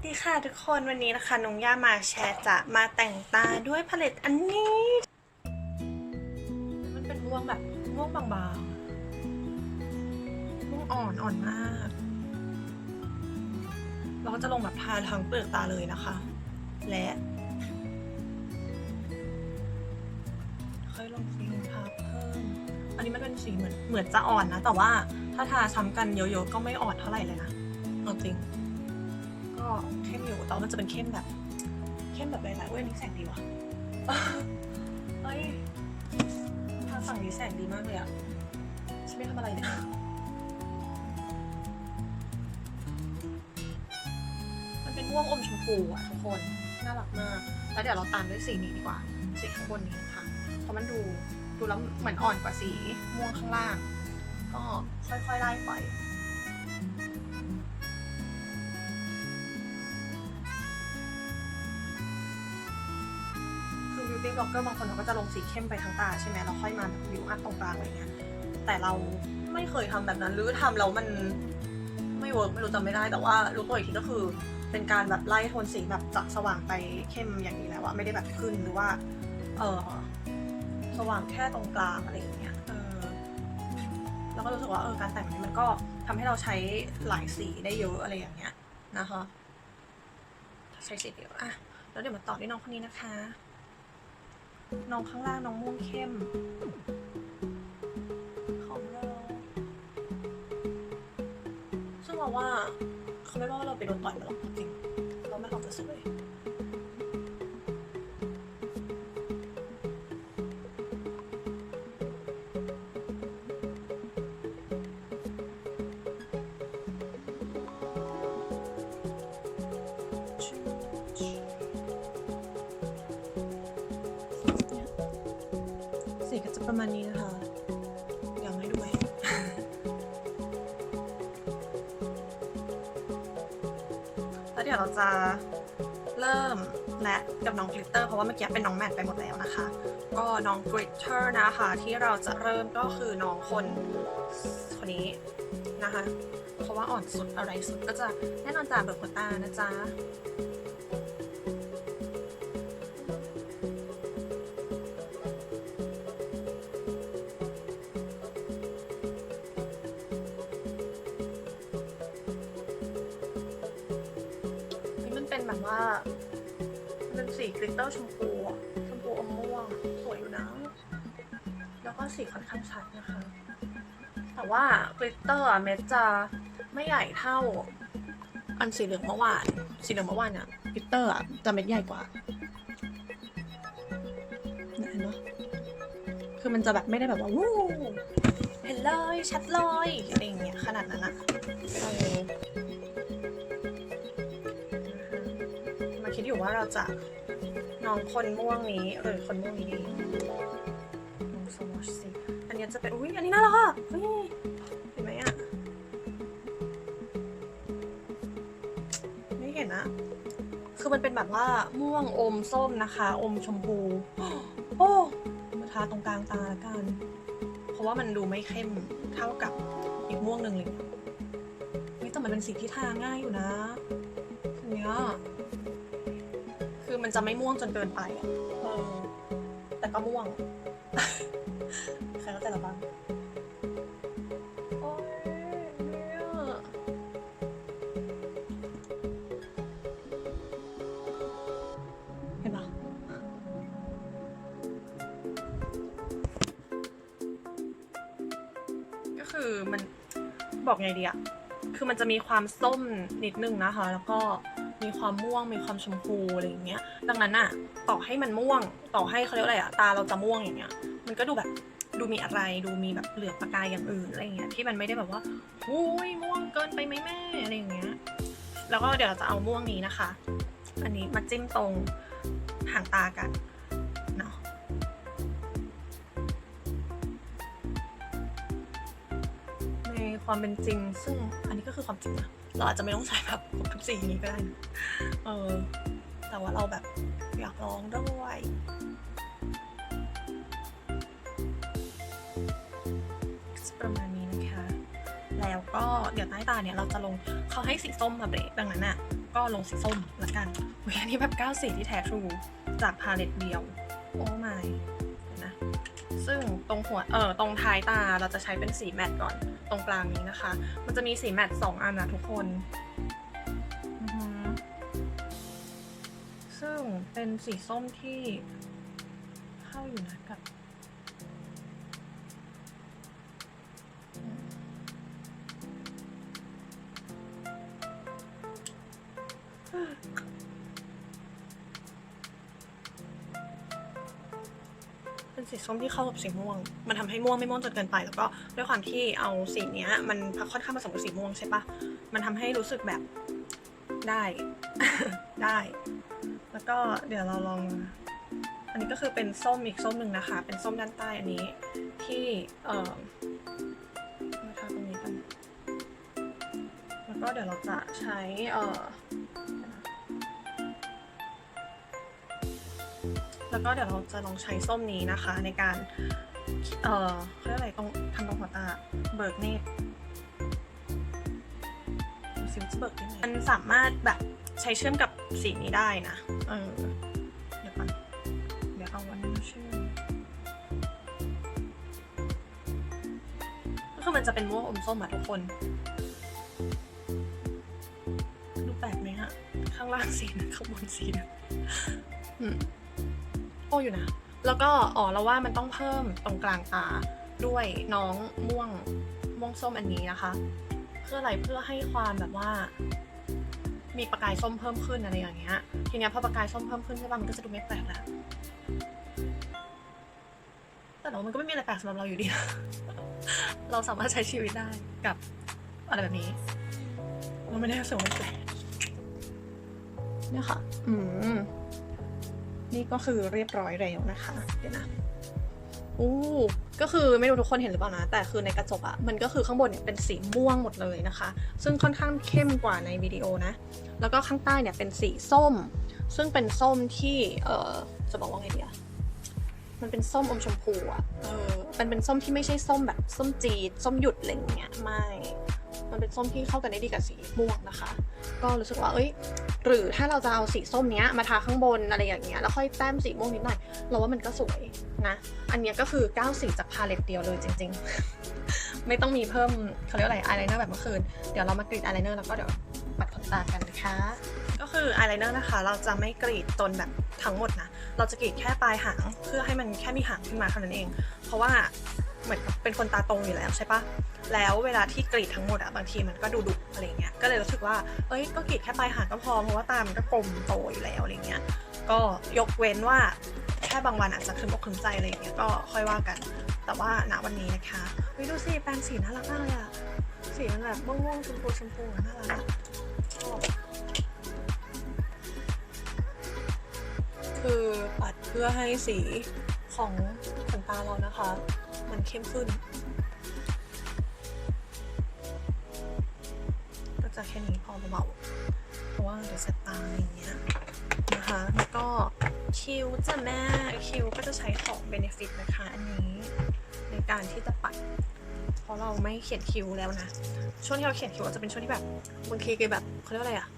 สดีค่ะทุกคนวันนี้นะคะนงย่ามาแชร์จะมาแต่งตาด้วยพาเลตอันนี้ มันเป็นม่วงแบบม่วงบางๆม่วงอ่อนอ่อนมาก เราก็จะลงแบบทาทั้งเปลือกตาเลยนะคะ และค่อยลงสีทาเพิ่ม อันนี้มันเป็นสีเหมือนเหมือนจะอ่อนนะ แต่ว่าถ้าทาซ้ำกันเยอะๆก็ไม่อ่อนเท่าไหร่เลยนะเอาจริง เข้มอยู่แต่ว่ามันจะเป็นเข้มแบบ เข้มแบบหลายๆเว้ยนนี้แสงดีว่ะเฮ้ยทางฝั่งนี้แสงดีมากเลยอะฉันไม่ทำอะไรเลยมันเป็นม่วงอมชมพูอะทุกคนน่ารักมาก แล้วเดี๋ยวเราตามด้วยสีนี้ดีกว่า สีข้างบนนี้ค่ะ เพราะมันดูดูแล้วเหมือนอ่อนกว่าสีม่วงข้างล่าง ก็ค่อยๆไล่ไป คือ beauty blogger บางคนเขาก็จะลงสีเข้มไปทั้งตาใช่ไหมแล้วค่อยมาแบบวิวอัพตรงกลางอะไรเงี้ยแต่เราไม่เคยทำแบบนั้นหรือทำแล้วมันไม่เวิร์กไม่รู้จำไม่ได้ แต่ว่ารู้ตัวอีกทีก็คือ เป็นการแบบไล่โทนสีแบบจากสว่างไปเข้มอย่างนี้แล้วอะไม่ได้แบบขึ้นหรือว่า เออสว่างแค่ตรงกลางอะไรอย่างเงี้ยเออแล้วก็รู้สึกว่าเออการแต่งแบบนี้มันก็ทำให้เราใช้หลายสีได้เยอะอะไรอย่างเงี้ยนะคะใช้สีเดียวอะแล้วเดี๋ยวมาต่อด้วยน้องคนนี้นะคะ น้องข้างล่างน้องม่วงเข้มของเราซึ่งเราว่าเขาไม่ว่าเราไปโดนต่อยมาหรอกจริง เราไม่ออกจะสวย จะเริ่มและกับน้องกลิตเตอร์เพราะว่าเมื่อกี้เป็นน้องแมทไปหมดแล้วนะคะ ก็น้องกลิตเตอร์นะคะที่เราจะเริ่มก็คือน้องคนคนนี้นะคะ เพราะว่าอ่อนสุดอะไรสุดก็จะแน่นอนจาเบิร์กตานะจ๊ะ ชมพูชมพูอมม่วงสวยอยู่นะ แล้วก็สีค่อนข้างชัดนะคะ แต่ว่ากลิตเตอร์เม็ดจะไม่ใหญ่เท่า อันสีเหลืองเมื่อวาน สีเหลืองเมื่อวานอะกลิตเตอร์จะเม็ดใหญ่กว่าเห็นปะคือมันจะแบบไม่ได้แบบว่าวู้เห็นเลยชัดเลยอะไรอย่างเงี้ยขนาดนั้นอะมาคิดอยู่ว่าเราจะ น้องคนม่วงนี้หรือคนม่วงนี้ดีลองสวอชสิอันนี้จะเป็นอุ้ยอันนี้น่ารักอะเฮ้ยเห็นไหมอะไม่เห็นอะคือมันเป็นแบบว่าม่วงอมส้มนะคะ อมชมพู โอ้มาทาตรงกลางตาละกัน เพราะว่ามันดูไม่เข้มเท่ากับอีกม่วงหนึ่งเลยนี่แต่มันเป็นสีที่ทาง่ายอยู่นะอันเนี้ย คือมันจะไม่ม่วงจนเกินไปอะเออ แต่ก็ม่วง ใครเข้าใจหรือบ้างโอ๊ยเนี่ยเห็นปะก็คือมันบอกไงดีอะคือมันจะมีความส้มนิดนึงนะคะ แล้วก็ มีความม่วง มีความชมพูอะไรอย่างเงี้ย ดังนั้นอะต่อให้มันม่วง ต่อให้เขาเรียกอะไรอะตาเราจะม่วงอย่างเงี้ย มันก็ดูแบบดูมีอะไรดูมีแบบเหลือประกายอย่างอื่นอะไรเงี้ยที่มันไม่ได้แบบว่าอุ้ยม่วงเกินไปไหมแม่อะไรอย่างเงี้ย แล้วก็เดี๋ยวเราจะเอาม่วงนี้นะคะ อันนี้มาจิ้มตรงหางตากันเนาะในความเป็นจริง ซึ่งอันนี้ก็คือความจริงนะ เราอาจจะไม่ต้องใช้แบบทุกสีนี้ก็ได้นะเออแต่ว่าเราแบบอยากลองด้วยประมาณนี้นะคะ แล้วก็เดี๋ยวใต้ตาเนี่ยเราจะลงเขาให้สีส้มมาเบรดังนั้นอะก็ลงสีส้มละกันอุ๊ยอันนี้แบบ9สีที่แท้ทรูจากพาเลตเดียว โอ้ไม่นะ ซึ่งตรงหัวเออตรงท้ายตาเราจะใช้เป็นสีแมตต์ก่อนตรงกลางนี้นะคะ มันจะมีสีแมตต์สองอันนะทุกคนซึ่งเป็นสีส้มที่เข้าอยู่นะกับ สีส้มที่เข้ากับสีม่วง มันทำให้ม่วงไม่ม่วงจนเกินไป แล้วก็ด้วยความที่เอาสีเนี้ย มันค่อนข้างผสมกับสีม่วงใช่ปะมันทำให้รู้สึกแบบได้ได้ แล้วก็เดี๋ยวเราลอง อันนี้ก็คือเป็นส้มอีกส้มหนึ่งนะคะ เป็นส้มด้านใต้อันนี้ที่เอ่อมาทาตรงนี้กันแล้วก็เดี๋ยวเราจะใช้เอ่อ แล้วก็เดี๋ยวเราจะลองใช้ส้มนี้นะคะ ในการ เอ่อเขาเรียกอะไรตรงทำตรงหัวตาเบิกเนตรดูซิว่าจะเบิกยังไงมันสามารถแบบใช้เชื่อมกับสีนี้ได้นะ เออ เดี๋ยวก่อนเดี๋ยวเอาวันนี้เชื่อมก็คือมันจะเป็นม่วงอมส้มอะทุกคน ดูแปลกไหมฮะ ข้างล่างสีนะข้างบนสีนะอืม โอ้อยู่นะ แล้วก็อ๋อเราว่ามันต้องเพิ่มตรงกลางตาด้วยน้องม่วงม่วงส้มอันนี้นะคะ เพื่ออะไรเพื่อให้ความแบบว่า มีประกายส้มเพิ่มขึ้นอะไรอย่างเงี้ยทีเนี้ยพอประกายส้มเพิ่มขึ้นใช่ป่ะมันก็จะดูไม่แปลกแล้วแต่เรามันก็ไม่มีอะไรแปลกสำหรับเราอยู่ดี เราสามารถใช้ชีวิตได้กับอะไรแบบนี้เราไม่ได้รู้สึกว่ามันแปลกเนี่ยค่ะ อืม นี่ก็คือเรียบร้อยแล้วนะคะ เดี๋ยวนะอู้ก็คือไม่รู้ทุกคนเห็นหรือเปล่านะ แต่คือในกระจกอะมันก็คือข้างบนเนี่ยเป็นสีม่วงหมดเลยนะคะ ซึ่งค่อนข้างเข้มกว่าในวิดีโอนะ แล้วก็ข้างใต้เนี่ยเป็นสีส้ม ซึ่งเป็นส้มที่เออจะบอกว่าไงดีอะมันเป็นส้มอมชมพูอะเออมันเป็นส้มที่ไม่ใช่ส้มแบบส้มจีดส้มหยุดอะไรเงี้ยไม่ มันเป็นส้มที่เข้ากันได้ดีกับสีม่วงนะคะ ก็รู้สึกว่าเอ้ย หรือถ้าเราจะเอาสีส้มเนี้ยมาทาข้างบนอะไรอย่างเงี้ยแล้วค่อยแต้มสีม่วงนิดหน่อยเราว่ามันก็สวยนะ อันเนี้ยก็คือ9สีจากพาเลตเดียวเลยจริง ๆ ไม่ต้องมีเพิ่มเขาเรียกอะไรอายไลเนอร์แบบเมื่อคืนเดี๋ยวเรามากรีดอายไลเนอร์แล้วก็เดี๋ยวปัดขนตากันนะคะก็คืออายไลเนอร์นะคะ เราจะไม่กรีดตนแบบทั้งหมดนะ เราจะกรีดแค่ปลายหางเพื่อให้มันแค่มีหางขึ้นมาเท่านั้นเอง เพราะว่าเหมือนเป็นคนตาตรงอยู่แล้วใช่ปะ แล้วเวลาที่กรีดทั้งหมดอะบางทีมันก็ดูดุอะไรเงี้ยก็เลยรู้สึกว่าเอ้ยก็กรีดแค่ปลายหางก็พอเพราะว่าตามันก็กลมโตอยู่แล้วอะไรเงี้ยก็ยกเว้นว่าแค่บางวันอาจจะคลึมอกคลึมใจอะไรเงี้ยก็ค่อยว่ากัน แต่ว่าณวันนี้นะคะวิดูสิแปรงสีน่ารักมากเลยอะสีมันแบบม่วงๆชมพูชมพูน่ารักคือปัดเพื่อให้สีของขนตาเรานะคะ มันเข้มขึ้น จะแค่นี้พอเบาๆเพราะว่าเดี๋ยวแสบตาอะไรอย่างเงี้ยนะคะแล้วก็คิวจะแม่คิวก็จะใช้ของ Benefit นะคะ อันนี้ในการที่จะปัดเพราะเราไม่เขียนคิวแล้วนะ ช่วงที่เราเขียนคิวอาจจะเป็นช่วงที่แบบบางทีคือแบบเขาเรียกว่าอะไรอะ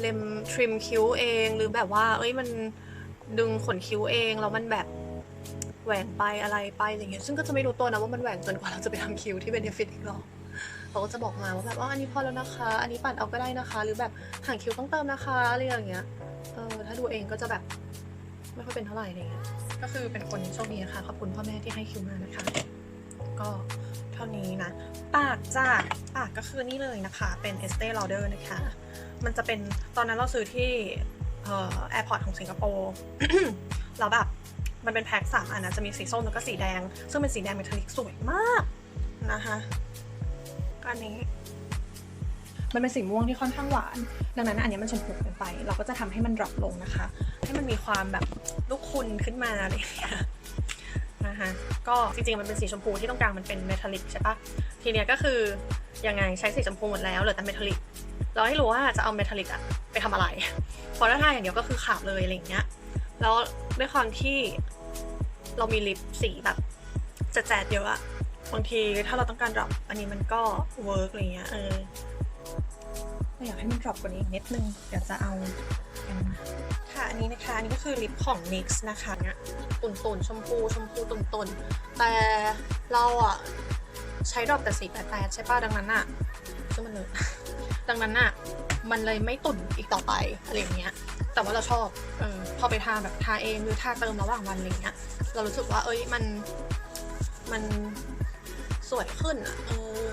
เล็มทริมคิ้วเองหรือแบบว่า เอ้ยมันดึงขนคิ้วเองแล้วมันแบบแหว่งไปอะไรไปอะไรเงี้ยซึ่งก็จะไม่รู้ตัวนะว่ามันแหว่งจนกว่าเราจะไปทำคิ้วที่ Benefit อีกรอบ เขาก็จะบอกมาว่าแบบว่าอันนี้พอแล้วนะคะ อันนี้ปัดเอาก็ได้นะคะ หรือแบบหางคิ้วต้องเติมนะคะอะไรอย่างเงี้ยเออถ้าดูเองก็จะแบบไม่ค่อยเป็นเท่าไหร่อะไรเงี้ยก็คือเป็นคนโชคดีนะคะขอบคุณพ่อแม่ที่ให้คิวมานะคะ ก็เท่านี้นะ ปากจ้าปากก็คือนี่เลยนะคะ เป็น Estee Lauder นะคะ มันจะเป็นตอนนั้นเราซื้อที่แอร์พอร์ตของสิงคโปร์แล้วแบบมันเป็นแพ็คสามอันนะ จะมีสีส้มแล้วก็สีแดง ซึ่งเป็นสีแดงเมทัลลิกสวยมากนะคะ อันนี้ มันเป็นสีม่วงที่ค่อนข้างหวาน ดังนั้นอันนี้มันชมพูเกินไป เราก็จะทำให้มันดรอปลงนะคะ ให้มันมีความแบบลูกคุณขึ้นมาอะไรอย่างเงี้ยนะคะก็จริงๆมันเป็นสีชมพูที่ตรงกลางมันเป็นเมทัลลิกใช่ปะทีเนี้ยก็คือยังไงใช้สีชมพูหมดแล้วเหลือแต่เมทัลลิกเราให้รู้ว่าจะเอาเมทัลลิกอะไปทำอะไรเพราะถ้าทาอย่างเดียวก็คือขาวเลยอะไรอย่างเงี้ยแล้วด้วยความที่เรามีลิปสีแบบแจดๆเยอะอะ บางทีถ้าเราต้องการดรอปอันนี้มันก็เวิร์กอะไรเงี้ยเอออยากให้มันดรอปกว่านี้อีกนิดนึงเดี๋ยวจะเอาอันนั้นมาค่ะอันนี้นะคะอันนี้ก็คือลิปของ NYX นะคะเนี่ยตุ่นตุ่นๆชมพูชมพูตุ่นตุ่นๆแต่เราอะใช้ดรอปแต่สีแปดใช่ป่ะดังนั้นอะซึ่งมันเลยดังนั้นอะมันเลยไม่ตุ่นอีกต่อไปอะไรอย่างเงี้ยแต่ว่าเราชอบเออพอไปทาแบบทาเองหรือทาเติมระหว่างวันอะไรเงี้ยเรารู้สึกว่าเอ้ยมันมัน สวยขึ้นอะเออ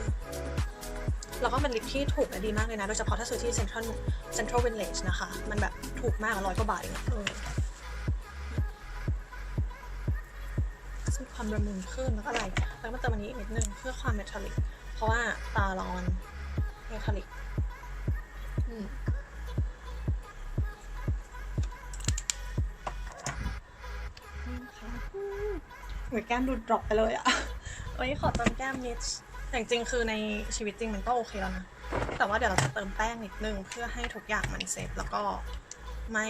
แล้วก็เป็นลิปที่ถูกและดีมากเลยนะ โดยเฉพาะถ้าซื้อที่เซ็นทรัลเซ็นทรัลวิลเลจนะคะ มันแบบถูกมากร้อยกว่าบาทเองเออความระมุนขึ้นแล้วก็อะไร แล้วมาเติมอันนี้อีกนิดนึงเพื่อความเมทัลลิก เพราะว่าตาร้อนเมทัลลิกอืมนี่ค่ะเหมือนแก้มดูดรอปไปเลยอะ เอ้ยขอเติมแก้มนิดแต่จริงๆคือในชีวิตจริงมันก็โอเคแล้วนะ แต่ว่าเดี๋ยวเราจะเติมแป้งนิดนึงเพื่อให้ทุกอย่างมันเซตแล้วก็ไม่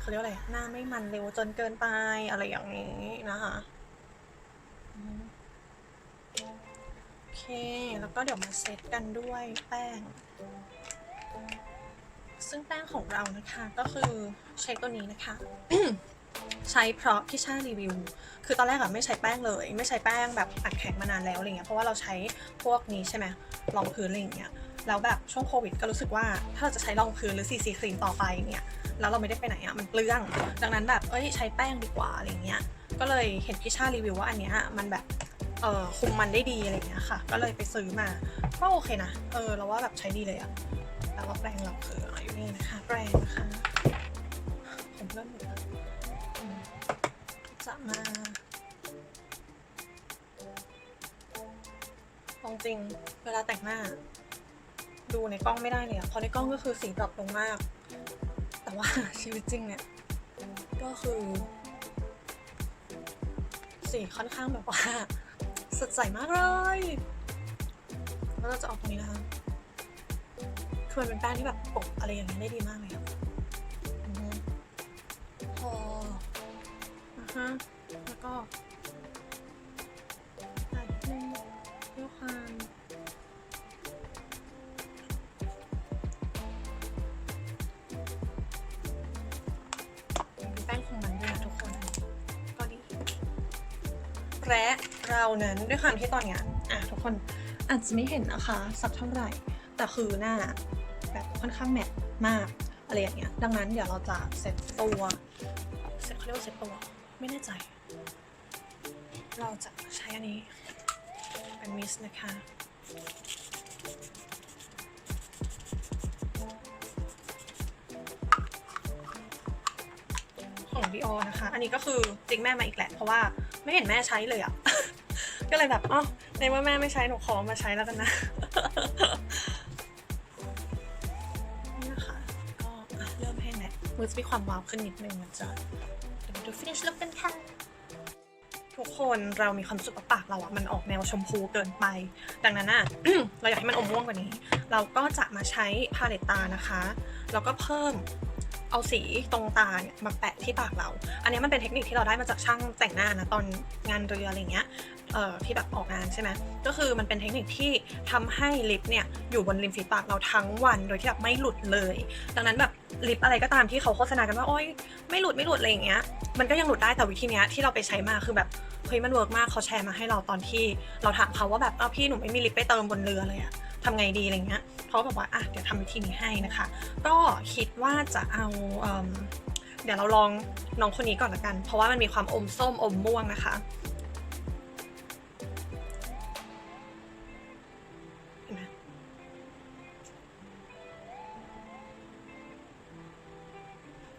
เขาเรียกว่าอะไร หน้าไม่มันเร็วจนเกินไปอะไรอย่างนี้นะคะโอเค แล้วก็เดี๋ยวมาเซตกันด้วยแป้ง ซึ่งแป้งของเรานะคะก็คือใช้ตัวนี้นะคะ ใช้เพราะพี่ชารีวิว คือตอนแรกอะไม่ใช้แป้งเลย ไม่ใช้แป้งแบบอัดแข็งมานานแล้วอะไรเงี้ย เพราะว่าเราใช้พวกนี้ใช่ไหมรองพื้นอะไรเงี้ย แล้วแบบช่วงโควิดก็รู้สึกว่าถ้าเราจะใช้รองพื้นหรือซีซีครีมต่อไปเนี่ย แล้วเราไม่ได้ไปไหนอะมันเปลือง ดังนั้นแบบเอ้ยใช้แป้งดีกว่าอะไรเงี้ย ก็เลยเห็นพี่ชารีวิวว่าอันเนี้ยมันแบบเออคุมมันได้ดีอะไรเงี้ยค่ะ ก็เลยไปซื้อมา ก็โอเคนะ เออเราว่าแบบใช้ดีเลยอะแล้วก็แปรงเราคือเออยู่นี่นะคะแปรงนะคะผมเริ่มหมดแล้วอืมจะ มาลองจริง เวลาแต่งหน้า ดูในกล้องไม่ได้เลยอะเพราะในกล้องก็คือสีดรอปลงมาก แต่ว่าชีวิตจริงเนี่ย ก็คือ สีค่อนข้างแบบว่า สดใสมากเลยแล้วเราจะเอาตรงนี้นะคะคือมันเป็นแป้งที่แบบปกอะไรอย่างนี้ได้ดีมากเลยอะ และเรานั้นด้วยความที่ตอนเนี้ยอะทุกคนอาจจะไม่เห็นนะคะ สักเท่าไหร่ แต่คือหน้าแบบค่อนข้างแมทมากอะไรอย่างเงี้ยดังนั้นเดี๋ยวเราจะเซ็ตตัวเซ็ตเขาเรียกว่าเซ็ตตัวไม่แน่ใจ เราจะใช้อันนี้เป็นมิสนะคะของ Dior นะคะ อันนี้ก็คือจิกแม่มาอีกแหละ เพราะว่า ไม่เห็นแม่ใช้เลยอะก็เลยแบบอ๋อในเมื่อแม่ไม่ใช้หนูขอมาใช้แล้วกันนะนี่นะคะก็เริ่มให้แมทมือจะมีความวาวขึ้นนิดนึงนะจ๊ะเดี๋ยวมาดู finish look กันค่ะทุกคนเรามีความรู้สึกว่าปากเราอะมันออกแนวชมพูเกินไป ดังนั้นอะเราอยากให้มันอมม่วงกว่านี้ เราก็จะมาใช้พาเลตตานะคะ แล้วก็เพิ่ม เอาสีตรงตาเนี่ยมาแปะที่ปากเรา อันนี้มันเป็นเทคนิคที่เราได้มาจากช่างแต่งหน้านะตอนงานเรืออะไรเงี้ยเอ่อที่แบบออกงานใช่ไหมก็คือมันเป็นเทคนิคที่ทำให้ลิปเนี่ยอยู่บนริมฝีปากเราทั้งวันโดยที่แบบไม่หลุดเลย ดังนั้นแบบลิปอะไรก็ตามที่เขาโฆษณากันว่าโอ๊ยไม่หลุดไม่หลุดอะไรอย่างเงี้ยมันก็ยังหลุดได้แต่วิธีเนี้ยที่เราไปใช้มาคือแบบเฮ้ยมันเวิร์กมากเขาแชร์มาให้เราตอนที่เราถามเขาว่าแบบอ้าวพี่หนูไม่มีลิปไปเติมบนเรือเลยอะ ทำไงดีอะไรเงี้ยเขาก็บอกว่าอะเดี๋ยวทำวิธีนี้ให้นะคะ ก็คิดว่าจะเอาเอเดี๋ยวเราลองน้องคนนี้ก่อนละกัน เพราะว่ามันมีความอมส้มอมม่วงนะคะ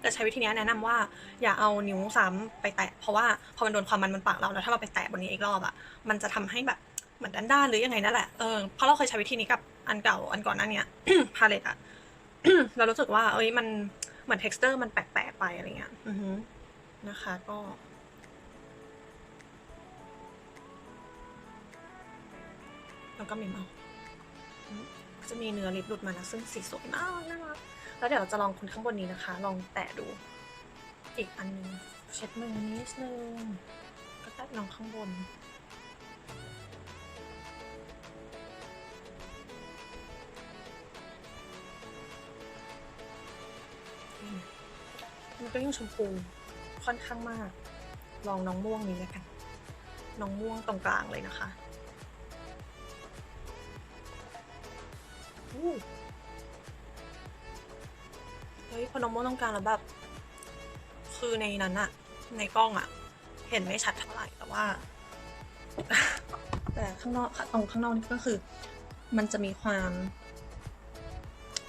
แต่ใช้วิธีนี้แนะนำว่าอย่าเอานิ้วซ้ำไปแตะเพราะว่าพอมันโดนความมันบนปากเราแล้วถ้าเราไปแตะบนนี้อีกรอบอะมันจะทำให้แบบ เหมือนด้านๆหรือยังไงนั่นแหละเออเพราะเราเคยใช้วิธีนี้กับอันเก่าอันก่อนหน้าเนี้ยพาเลตอะเรารู้สึกว่า เอ้ยมันเหมือน texture มันแปลกๆไปอะไรเงี้ยอือฮึนะคะก็แล้วก็มีเมาจะมีเนื้อลิปหลุดมานะซึ่งสีสวยมากน่ารักแล้วเดี๋ยวเราจะลองคนข้างบนนี้นะคะ ลองแตะดู อีกอันหนึงเช็ดมือนิดนึงก็แตะลองข้างบน ก็ยังชมพูค่อนข้างมาก ลองน้องม่วงนี้แล้วกัน น้องม่วงตรงกลางเลยนะคะอู้เฮ้ยพอน้องม่วงตรงกลางแล้วแบบ คือในนั้นอะในกล้องอะเห็นไม่ชัดเท่าไหร่แต่ว่า แต่ข้างนอกตรงข้างนอกนี่ก็คือ มันจะมีความ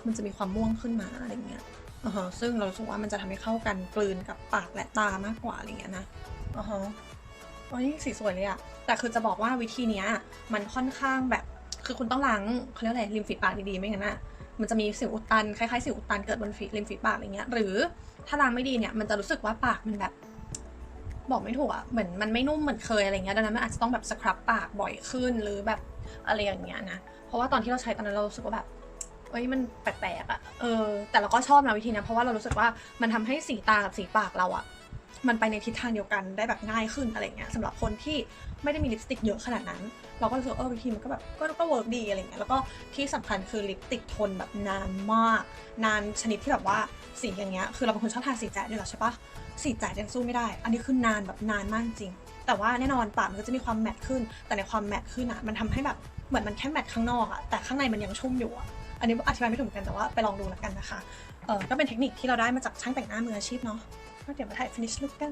มันจะมีความม่วงขึ้นมาอะไรเงี้ย อ่าฮะซึ่งเราสึกว่ามันจะทำให้เข้ากันกลืนกับปากและตามากกว่าอะไรเงี้ยนะอ่าฮะโอ้ยสีสวยเลยอะแต่คือจะบอกว่าวิธีเนี้ย มันค่อนข้างแบบ คือคุณต้องล้างเขาเรียกอะไรริมฝีปากดีๆไม่งั้นอะมันจะมีสิวอุดตันคล้ายๆสิวอุดตันเกิดบนฝีริมฝีปากอะไรเงี้ย หรือถ้าล้างไม่ดีเนี่ยมันจะรู้สึกว่าปากมันแบบ บอกไม่ถูกอะเหมือนมันไม่นุ่มเหมือนเคยอะไรเงี้ยดังนั้นมันอาจจะต้องแบบสครับปากบ่อยขึ้นหรือแบบอะไรอย่างเงี้ยนะเพราะว่าตอนที่เราใช้ตอนนั้นเรารู้สึกว่าแบบ เอ้ยมันแปลกๆอะเออแต่เราก็ชอบนะวิธีนี้เพราะว่าเรารู้สึกว่ามันทำให้สีตากับสีปากเราอะมันไปในทิศทางเดียวกันได้แบบง่ายขึ้นอะไรเงี้ยสำหรับคนที่ไม่ได้มีลิปสติกเยอะขนาดนั้น เราก็รู้สึกว่าเออวิธีมันก็แบบก็ก็เวิร์กดีอะไรเงี้ยแล้วก็ที่สำคัญคือลิปติดทนแบบนานมาก นานชนิดที่แบบว่าสีอย่างเงี้ยคือเราเป็นคนชอบทาสีแจ๊ดด้วยเหรอใช่ปะสีแจ๊ดยังสู้ไม่ได้ อันนี้คือนานแบบนานมากจริง แต่ว่าแน่นอนปากมันก็จะมีความแมตต์ขึ้น แต่ในความแมตต์ขึ้นอะมันทำให้แบบเหมือนมันแค่แมตต์ข้างนอกอะแต่ข้างในมันยังชุ่มอยู่อะ อันนี้อธิบายไม่ถูกเหมือนกันแต่ว่าไปลองดูแล้วกันนะคะ เออก็เป็นเทคนิคที่เราได้มาจากช่างแต่งหน้ามืออาชีพเนาะก็เดี๋ยวมาถ่าย finish look กัน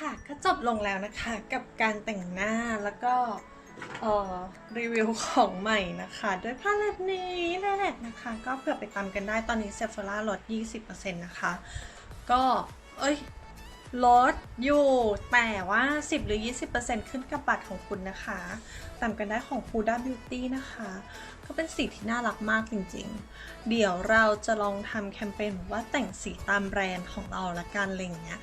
ค่ะก็จบลงแล้วนะคะกับการแต่งหน้าแล้วก็เอ่อรีวิวของใหม่นะคะ ด้วยพาเลตนี้นั่นแหละนะคะ ก็เผื่อไปตามกันได้ตอนนี้เซฟ h ร่าลด 20%นะคะ ก็เอ้ยลดอยู่แต่ว่า 10 หรือ 20%ขึ้นกับบัตรของคุณนะคะตามกันได้ของ Huda Beauty นะคะ ก็เป็นสีที่น่ารักมากจริงๆ เดี๋ยวเราจะลองทำแคมเปญว่าแต่งสีตามแบรนด์ของเราละกันอะไรอย่างเงี้ย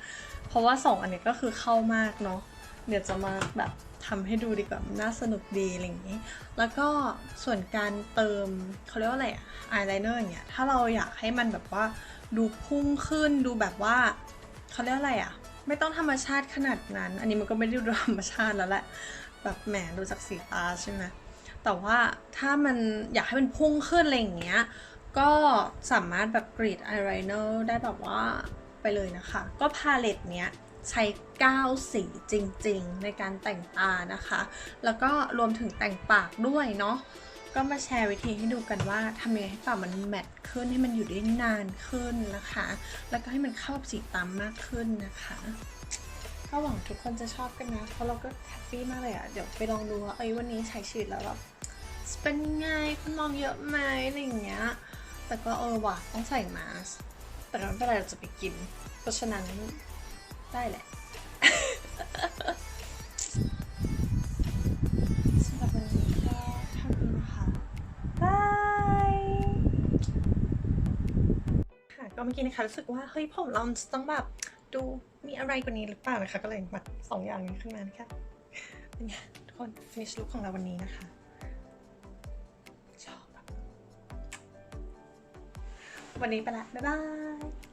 เพราะว่าสองอันนี้ก็คือเข้ามากเนาะเดี๋ยวจะมาแบบทำให้ดูดีกว่าน่าสนุกดีอะไรอย่างนี้ แล้วก็ส่วนการเติมเขาเรียกว่าอะไรอะอายไลเนอร์อย่างเงี้ยถ้าเราอยากให้มันแบบว่าดูพุ่งขึ้นดูแบบว่าเขาเรียกอะไรอะไม่ต้องธรรมชาติขนาดนั้น อันนี้มันก็ไม่ได้ดูธรรมชาติแล้วแหละแบบแหมดูจากสีตาใช่ไหมแต่ว่าถ้ามันอยากให้มันพุ่งขึ้นอะไรอย่างเงี้ยก็สามารถแบบกรีดอายไลเนอร์ได้แบบว่า ไปเลยนะคะ ก็พาเลตเนี้ยใช้ 9 สีจริงๆ ในการแต่งตานะคะ แล้วก็รวมถึงแต่งปากด้วยเนาะ ก็มาแชร์วิธีให้ดูกันว่าทำยังไงให้ปากมันแมทขึ้นให้มันอยู่ได้นานขึ้นนะคะ แล้วก็ให้มันเข้ากับสีตามมากขึ้นนะคะก็หวังทุกคนจะชอบกันนะ เพราะเราก็แฮปปี้มากเลยอะเดี๋ยวไปลองดูว่าเอ้ยวันนี้ใช้ชีวิตแล้วแบบเป็นไงคุณมองเยอะไหมอะไรอย่างเงี้ย แต่ก็เออว่ะต้องใส่มาส แต่ก็ไม่เป็นไรเราจะไปกิน เพราะฉะนั้นได้แหละสำหรับวันนี้ก็เท่านี้นะคะบายค่ะก็เมื่อกี้นะคะรู้สึกว่าเฮ้ยผมเราต้องแบบดูมีอะไรกว่านี้หรือเปล่านะคะ ก็เลยมาสองอย่างนี้ขึ้นมานะคะเป็นไงทุกคน finish look ของเราวันนี้นะคะ วันนี้ไปละ บ๊ายบาย